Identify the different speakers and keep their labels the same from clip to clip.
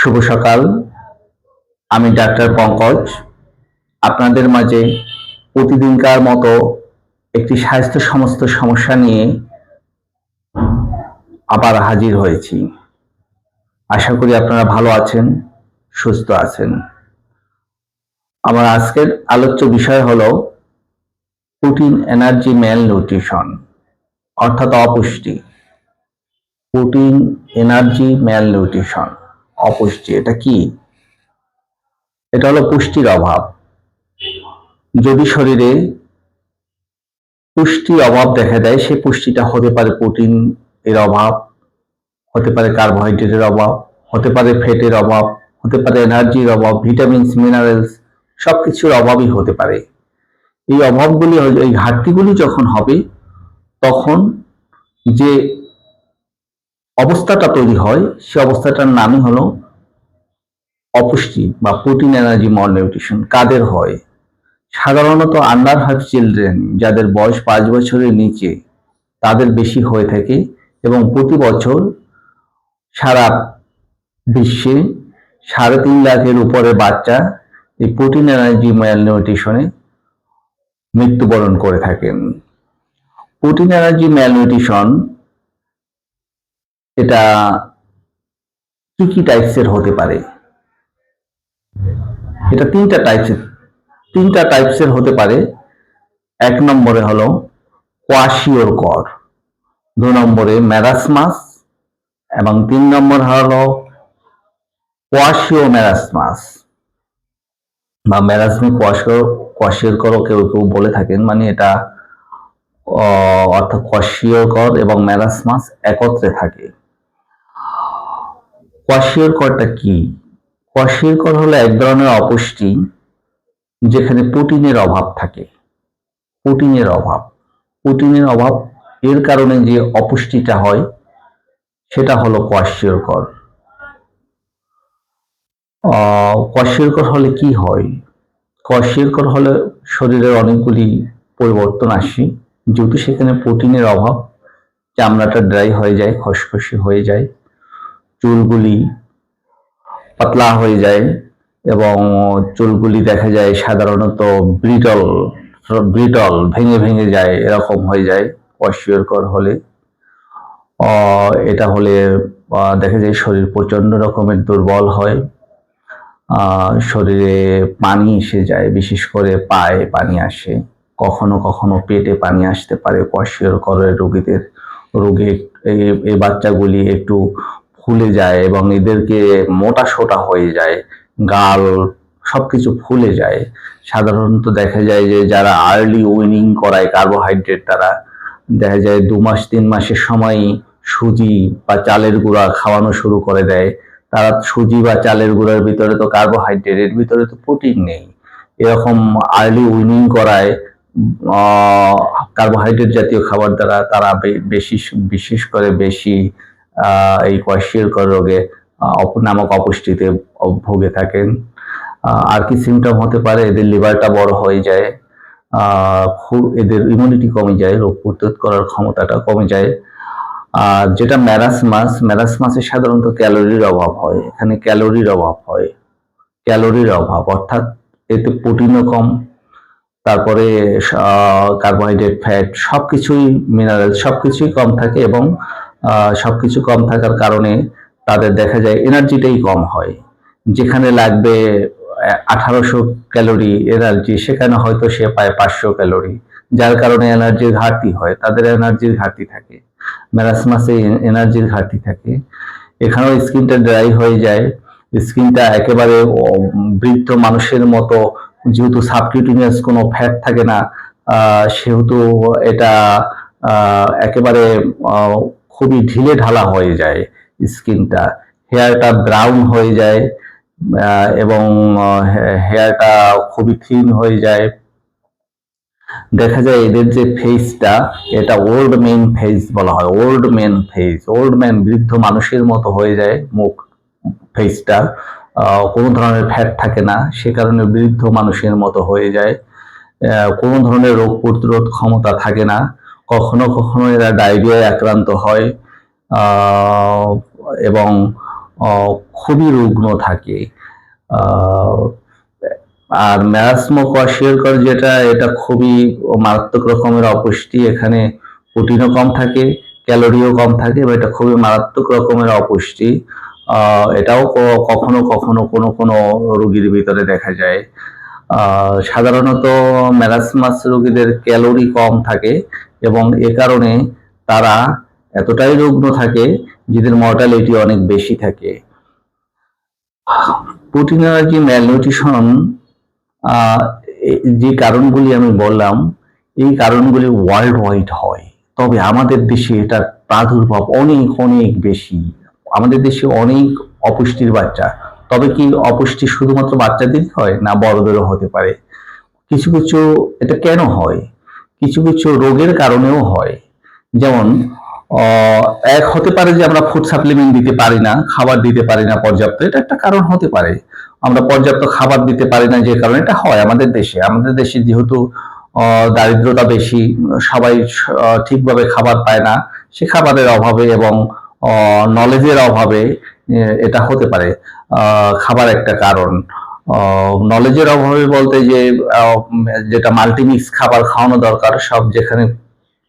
Speaker 1: শুভ সকাল। আমি ডাক্তার পঙ্কজ। আপনাদের মাঝে প্রতিদিনকার মতো একটি স্বাস্থ্য সমস্ত সমস্যা নিয়ে আবার হাজির হয়েছি। আশা করি আপনারা ভালো আছেন, সুস্থ আছেন। আমার আজকের আলোচ্য বিষয় হলো প্রোটিন এনার্জি ম্যাল নিউট্রিশন, অর্থাৎ অপুষ্টি। Protein energy malnutrition. অপুষ্টি, এটা কি? এটা হলো পুষ্টির অভাব। যদি শরীরে পুষ্টির অভাব দেখা দেয়, সেই পুষ্টিটা হতে পারে প্রোটিন এর অভাব, হতে পারে কার্বোহাইড্রেটের অভাব, হতে পারে ফ্যাটের অভাব, হতে পারে এনার্জির অভাব ভিটামিনস মিনারেলস সবকিছুর অভাবই হতে পারে। এই অভাবগুলি, এই ঘাটতিগুলি যখন হবে, তখন যে অবস্থাটা তৈরি হয়, সে অবস্থাটার নামই হলো অপুষ্টি বা প্রোটিন এনার্জি মল নিউট্রিশন কাদের হয়? সাধারণত আন্ডার হাফ চিলড্রেন যাদের বয়স পাঁচ বছরের নিচে, তাদের বেশি হয়ে থাকে এবং প্রতি বছর সারা বিশ্বে সাড়ে তিন লাখের উপরে বাচ্চা এই প্রোটিন এনার্জি ম্যাল নিউট্রিশনে মৃত্যুবরণ করে থাকেন। প্রোটিন এনার্জি ম্যাল এটা কি কি টাইপসের হতে পারে। এটা তিনটা টাইপসের তিনটা টাইপসের হতে পারে। এক নম্বরে হলো কোয়াশিওর কর দু নম্বরে ম্যারাসমাস এবং তিন নম্বর হলো কোয়াশিও ম্যারাসমাস বা ম্যারাসমিক কোয়াশিও কোয়াশিওর করও কেউ কেউ বলে থাকেন মানে এটা অর্থাৎ কোয়াশিওর কর এবং ম্যারাসমাস একত্রে থাকে। কোয়াশিয়রকরটা কি? কোয়াশিয়রকর হলো এক ধরনের অপুষ্টি যেখানে প্রোটিনের অভাব থাকে। প্রোটিনের অভাব। প্রোটিনের অভাব এর কারণে যে অপুষ্টিটা হয় সেটা হলো কোয়াশিয়রকর আহ, কোয়াশিয়রকর হলে কি হয়? কোয়াশিয়রকর হলে শরীরের অনেকগুলি পরিবর্তন আসে। যেহেতু সেখানে প্রোটিনের অভাব চামড়াটা ড্রাই হয়ে যায় খসখসে হয়ে যায়। চুলগুলি পাতলা হয়ে যায় এবং চুলগুলি দেখা যায় সাধারণত ব্রিটল ব্রিটল ভেঙে ভেঙে যায়, এরকম হয়ে যায় অস্বীকার হলে। এটা হলে দেখা যায় শরীর প্রচণ্ড রকমের দুর্বল হয়। শরীরে পানি এসে যায়, বিশেষ করে পায়ে পানি আসে। কখনো কখনো পেটে পানি আসতে পারে করের রোগীদের, রোগে এই বাচ্চাগুলি একটু ফুলে যায় এবং এদেরকে মোটা সোটা হয়ে যায়, গাল সবকিছু ফুলে যায়। সাধারণত দেখা যায় যে যারা আর্লি উইনিং করায় কার্বোহাইড্রেট তারা, দেখা যায় দু মাস, তিন মাসের সময় সুজি বা চালের গুঁড়া খাওয়ানো শুরু করে দেয়। তারা সুজি বা চালের গুঁড়ার ভিতরে তো কার্বোহাইড্রেট এর ভিতরে তো প্রোটিন নেই। এরকম আর্লি উইনিং করায় কার্বোহাইড্রেট জাতীয় খাবার দ্বারা তারা বেশি, বিশেষ করে বেশি এই কোয়াশিয়রকর রোগে নামক অপুষ্টিতে ভুগে থাকেন। আর কি সিমটম হতে পারে? এদের লিভারটা বড় হয়ে যায় খুব এদের ইমিউনিটি কমে যায়, রোগ প্রতিরোধ করার ক্ষমতাটা কমে যায়। আর যেটা ম্যারাসমাস ম্যারাসমাসে সাধারণত ক্যালোরির অভাব হয়। এখানে ক্যালোরির অভাব হয়। ক্যালোরির অভাব, অর্থাৎ এতে প্রোটিনও কম, তারপরে কার্বোহাইড্রেট ফ্যাট সবকিছুই মিনারেল সবকিছুই কম থাকে এবং সবকিছু কম থাকার কারণে তাদের দেখা যায় এনার্জিটাই কম হয়। যেখানে লাগবে আঠারোশো ক্যালোরি এনার্জি, সেখানে হয়তো সে পায় পাঁচশো ক্যালোরি। যার কারণে এনার্জির ঘাটতি হয়, তাদের এনার্জির ঘাটতি থাকে। ম্যারাসমাসে এনার্জির ঘাটতি থাকে। এখানেও স্কিনটা ড্রাই হয়ে যায়। স্কিনটা একেবারে বৃদ্ধ মানুষের মতো, যেহেতু সাবকিউটিনিয়াস কোনো ফ্যাট থাকে না সেহেতু এটা একেবারে খুবই ঢিলে ঢালা হয়ে যায় স্কিনটা। হেয়ারটা ব্রাউন হয়ে যায় এবং হেয়ারটা খুবই থিন হয়ে যায়। দেখা যায় এদের যে ফেসটা এটা ওল্ড মেন ফেস বলা হয় old men face old man বৃদ্ধ মানুষের মতো হয়ে যায় মুখ ফেসটা কোনো ধরনের ফ্যাট থাকে না, সে কারণে বৃদ্ধ মানুষের মতো হয়ে যায়। কোনো ধরনের রোগ প্রতিরোধ ক্ষমতা থাকে না। কখনো কখনো এরা ডায়রিয়ায় আক্রান্ত হয় এবং খুবই রুগ্ন থাকে। আর ম্যারাসমো কোয়াশিয়রকর যেটা, এটা খুবই মারাত্মক রকমের অপুষ্টি। এখানে প্রোটিনও কম থাকে, ক্যালোরিও কম থাকে এবং এটা খুবই মারাত্মক রকমের অপুষ্টি। এটাও কখনো কখনো কোনো কোনো রোগীর ভিতরে দেখা যায়। সাধারণত ম্যারাসমাস রোগীদের ক্যালোরি কম থাকে এবং এ কারণে তারা এতটাই রুগ্ন থাকে যাদের মর্টালিটি অনেক বেশি থাকে। প্রোটিন অ্যালার্জি ম্যালনিউট্রিশন যে কারণগুলি আমি বললাম, এই কারণগুলি ওয়ার্ল্ড ওয়াইড হয়। তবে আমাদের দেশে এটার প্রাদুর্ভাব অনেক অনেক বেশি। আমাদের দেশে অনেক অপুষ্টির বাচ্চা। তবে কি অপুষ্টি শুধুমাত্র বাচ্চাদেরই হয় না বড়দেরও হতে পারে? কিছু কিছু এটা কেন হয়? কিছু কিছু রোগের কারণেও হয়। যেমন এক হতে পারে যে আমরা ফুড সাপ্লিমেন্ট দিতে পারি না, খাবার দিতে পারি না পর্যাপ্ত। এটা একটা কারণ হতে পারে। আমরা পর্যাপ্ত খাবার দিতে পারি না যে কারণে এটা হয় আমাদের দেশে। আমাদের দেশে যেহেতু দারিদ্রতা বেশি, সবাই ঠিকভাবে খাবার পায় না, সে খাবারের অভাবে এবং নলেজের অভাবে এটা হতে পারে। খাবার একটা কারণ। নলেজের অভাবে বলতে যে যেটা মাল্টিমিক্স খাবার খাওয়ানো দরকার, সব যেখানে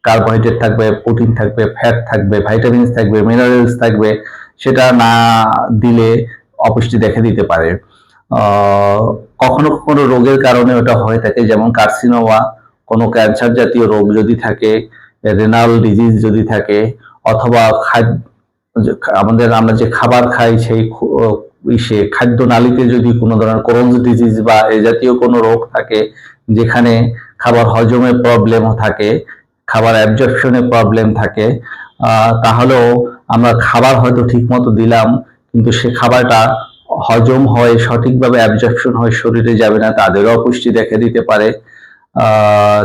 Speaker 1: কার্বোহাইড্রেট থাকবে প্রোটিন থাকবে ফ্যাট থাকবে ভাইটামিনস থাকবে মিনারেলস থাকবে, সেটা না দিলে অপুষ্টি দেখা দিতে পারে। কখনো কখনো রোগের কারণে ওটা হয়ে থাকে, যেমন কার্সিনোমা কোনো ক্যান্সার জাতীয় রোগ যদি থাকে রেনাল ডিজিজ যদি থাকে, অথবা খাদ্য আমাদের আমরা যে খাবার খাই, সেই ইসে খাদ্য নালীতে যদি কোনো ধরনের ক্রোনস ডিজিজ বা এ জাতীয় কোনো রোগ থাকে, যেখানে খাবার হজমে প্রবলেম থাকে, খাবার অ্যাবজর্পশনে প্রবলেম থাকে তাহলেও আমরা খাবার হয়তো ঠিকমতো দিলাম, কিন্তু সে খাবারটা হজম হয়, সঠিকভাবে অ্যাবজর্পশন হয়, শরীরে যাবে না, তাদেরও অপুষ্টি দেখা দিতে পারে।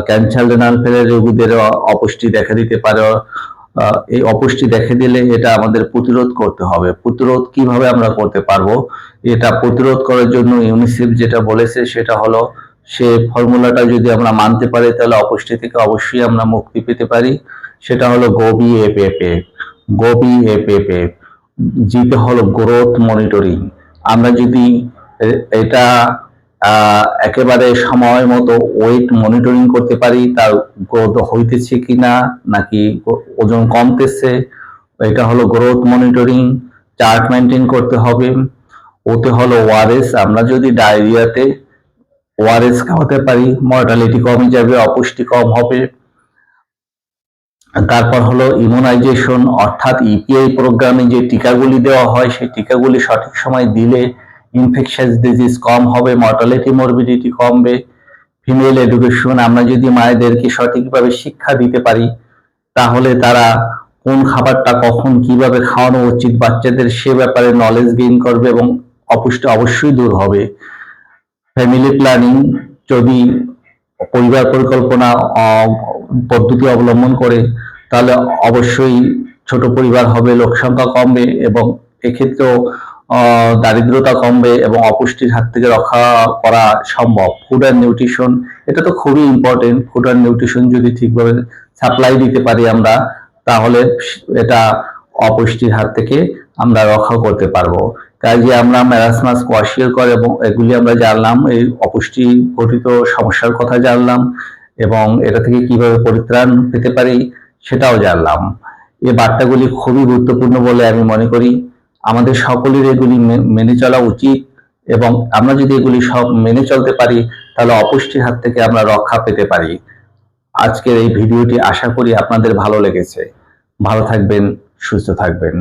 Speaker 1: ক্যান্সার রেনাল ফেলের রোগীদের অপুষ্টি দেখা দিতে পারে। এই অপুষ্টি দেখে দিলে এটা আমাদের প্রতিরোধ করতে হবে। প্রতিরোধ কীভাবে আমরা করতে পারব? এটা প্রতিরোধ করার জন্য ইউনিসেফ যেটা বলেছে সেটা হলো, সে ফর্মুলাটা যদি আমরা মানতে পারি, তাহলে অপুষ্টি থেকে অবশ্যই আমরা মুক্তি পেতে পারি। সেটা হলো গোবি এপেপে গোবি এপেপে জিতে হলো গ্রোথ মনিটরিং আমরা যদি এটা একেবারে সময় মতো ওয়েট মনিটরিং করতে পারি, তার গ্রোথ হইতেছে কিনা, নাকি ওজন কমতেছে, এটা হলো গ্রোথ মনিটরিং চার্ট মেনটেন করতে হবে। ওতে হলো ওআরএস, আমরা যদি ডায়রিয়াতে ওআরএস খাওয়াতে পারি মর্টালিটি কমে যাবে, অপুষ্টি কম হবে। তারপর হলো ইমিউনাইজেশন অর্থাৎ ইপিআই প্রোগ্রামে যে টিকাগুলি দেওয়া হয়, সেই টিকাগুলি সঠিক সময় দিলে ইনফেকশাস ডিজিজ কম হবে মর্টালিটি মরবিডিটি কমবে ফিমেল এডুকেশন আমরা যদি মায়েদেরকে সঠিকভাবে শিক্ষা দিতে পারি, তাহলে তারা কোন খাবারটা কখন কীভাবে খাওয়ানো উচিত, বাচ্চাদের সে ব্যাপারে নলেজ গেইন করবে এবং অপুষ্টি অবশ্যই দূর হবে। ফ্যামিলি প্ল্যানিং যদি পরিবার পরিকল্পনা পদ্ধতি অবলম্বন করে, তাহলে অবশ্যই ছোট পরিবার হবে, লোক সংখ্যা কমবে এবং এক্ষেত্রেও দারিদ্রতা কমবে এবং অপুষ্টির হাত থেকে রক্ষা করা সম্ভব। ফুড অ্যান্ড নিউট্রিশন এটা তো খুবই ইম্পর্টেন্ট ফুড অ্যান্ড নিউট্রিশন যদি ঠিকভাবে সাপ্লাই দিতে পারি আমরা, তাহলে এটা অপুষ্টির হাত থেকে আমরা রক্ষা করতে পারব। কাজে আমরা ম্যারাসমাস কোয়াশিয়রকর এবং এগুলি আমরা জানলাম, এই অপুষ্টি ঘটিত সমস্যার কথা জানলাম এবং এটা থেকে কীভাবে পরিত্রাণ পেতে পারি সেটাও জানলাম। এই বার্তাগুলি খুবই গুরুত্বপূর্ণ বলে আমি মনে করি। আমাদের সকলের এগুলি মেনে চলা উচিত এবং আমরা যদি এগুলি সব মেনে চলতে পারি, তাহলে অপুষ্টির হাত থেকে আমরা রক্ষা পেতে পারি। আজকের এই ভিডিওটি আশা করি আপনাদের ভালো লেগেছে। ভালো থাকবেন, সুস্থ থাকবেন।